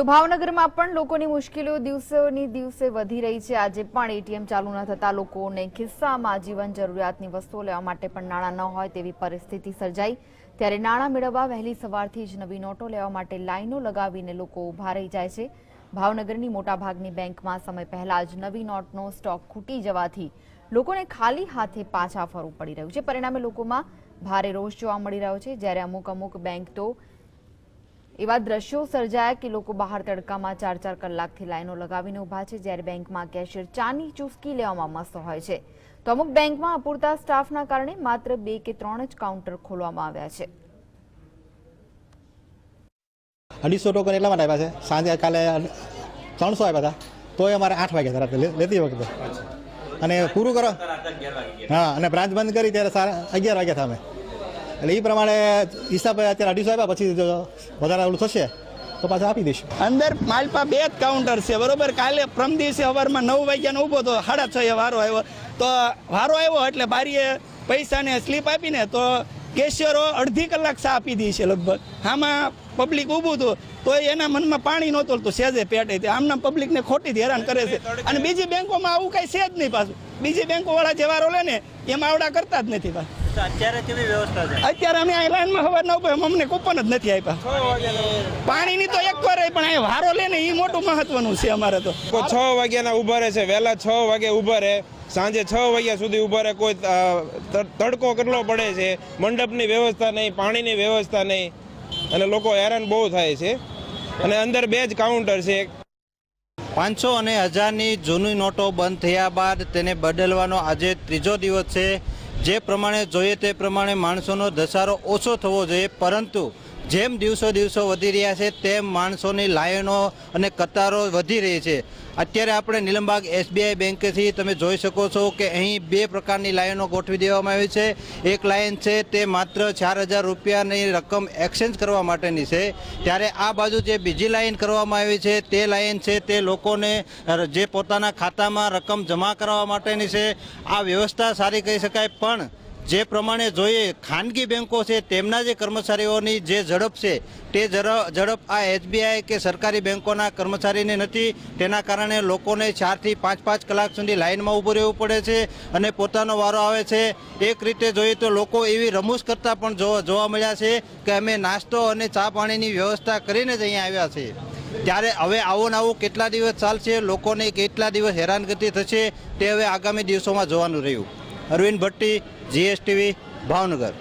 તો ભાવનગરમાં પણ લોકોની મુશ્કેલીઓ દિવસોની દિવસે વધી રહી છે. આજે પણ એટીએમ ચાલુ ન થતા લોકોને ખિસ્સામાં જીવન જરૂરિયાતની વસ્તુઓ લેવા માટે પણ નાણાં ન હોય તેવી પરિસ્થિતિ સર્જાઈ. ત્યારે નાણાં મેળવવા વહેલી સવારથી જ નવી નોટો લેવા માટે લાઈનો લગાવીને લોકો ઊભા રહી જાય છે. ભાવનગરની મોટાભાગની બેંકમાં સમય પહેલા જ નવી નોટનો સ્ટોક ખૂટી જવાથી લોકોને ખાલી હાથે પાછા ફરવું પડી રહ્યું છે. પરિણામે લોકોમાં ભારે રોષ જોવા મળી રહ્યો છે. જ્યારે અમુક અમુક બેંક તો એવા દ્રશ્યો સર્જાયા કે લોકો બહાર તડકામાં ચાર ચાર કલાકથી લાઈનો લગાવીને ઊભા છે જ્યારે બેંકમાં કેશિયર ચાની ચૂસકી લેવામાં મસ્ત હોય છે. તો અમુક બેંકમાં અપૂરતા સ્ટાફના કારણે માત્ર બે કે ત્રણ જ કાઉન્ટર ખોલવામાં આવ્યા છે. અઢીસો ટોકન એટલા માટે આવ્યા છે? સાંજે કાલે ત્રણસો આવ્યા હતા. તોય અમારે આઠ વાગ્યા હતા લેતી વખતે. અને પૂરું કરો. હા અને બ્રાન્ચ બંધ કરી ત્યારે સાડા અગિયાર વાગ્યા હતા અમે. એટલે એ પ્રમાણે હિસાબ અત્યારે અઢીસો આપ્યા પછી વધારે ઓલું થશે તો પાછા આપી દઈશું. અંદર માલપા બે જ કાઉન્ટર છે, બરોબર? કાલે પ્રમ દિવસે સવારમાં નવ વાગ્યાનો ઊભો તો સાડા છ એ વારો આવ્યો. તો વારો આવ્યો એટલે બારીએ પૈસાને સ્લીપ આપીને તો કેશિયરો અડધી કલાક સા આપી દી છે લગભગ. આમાં પબ્લિક ઊભું હતું તો એના મનમાં પાણી નહોતું તો સેજે પેટે આમના પબ્લિકને ખોટી હેરાન કરે છે. અને બીજી બેંકોમાં આવું કાંઈ છે જ નહીં પાછું. બીજી બેંકોવાળા જે વારો લે ને, એમાં આવડા કરતા જ નથી પાછું. તો અત્યારે કેવી વ્યવસ્થા છે? અત્યારે અમે આ લાઈનમાં ખબર ન પડે અમને કૂપન જ નથી આપ્યા. પાણીની તો એક વાર પણ અહીં વારો લે ને એ મોટું મહત્વનું છે અમારે તો. છ વાગ્યાના ઊભા રહે છે વહેલા છ વાગે ઊભા રહે સાંજે છ વાગ્યા સુધી ઊભા રહે કોઈ તડકો કેટલો પડે છે મંડપની વ્યવસ્થા નહીં પાણીની વ્યવસ્થા નહીં અને લોકો હેરાન બહુ થાય છે. અને અંદર બે જ કાઉન્ટર છે પાંચસો અને હજારની જૂની નોટો બંધ થયા બાદ તેને બદલવાનો આજે ત્રીજો દિવસ છે. જે પ્રમાણે જોઈએ તે પ્રમાણે માણસોનો ધસારો ઓછો થવો જોઈએ પરંતુ જેમ દિવસો દિવસો વધી રહ્યા છે, તેમ માણસોની લાઈનો અને કતારો વધી રહી છે. અત્યારે આપણે નીલમબાગ એસબીઆઈ બેન્કથી તમે જોઈ શકો છો કે અહીં બે પ્રકારની લાઈનો ગોઠવી દેવામાં આવી છે. એક લાઈન છે તે માત્ર ચાર હજાર રૂપિયાની રકમ એક્સચેન્જ કરવા માટેની છે. ત્યારે આ બાજુ જે બીજી લાઈન કરવામાં આવી છે, તે લાઈન છે તે લોકોને જે પોતાના ખાતામાં રકમ જમા કરવા માટેની છે. આ વ્યવસ્થા સારી કહી શકાય, પણ જે પ્રમાણે જોઈએ, ખાનગી બેન્કો છે, તેમના જે કર્મચારીઓની જે ઝડપ છે, તે ઝડપ આ એસબીઆઈ કે સરકારી બેન્કોના કર્મચારીને નથી. તેના કારણે લોકોને ચારથી પાંચ પાંચ કલાક સુધી લાઇનમાં ઊભું રહેવું પડે છે અને પોતાનો વારો આવે છે. એક રીતે જોઈએ તો લોકો એવી રમૂજ કરતા પણ જોવા મળ્યા છે કે અમે નાસ્તો અને ચા પાણીની વ્યવસ્થા કરીને જ અહીંયા આવ્યા છીએ ત્યારે હવે આવો નવું કેટલા દિવસ ચાલશે, લોકોને કેટલા દિવસ હેરાનગતિ થશે, તે હવે આગામી દિવસોમાં જોવાનું રહ્યું. અરવિંદ ભટ્ટી જીએસટીવી ભાવનગર.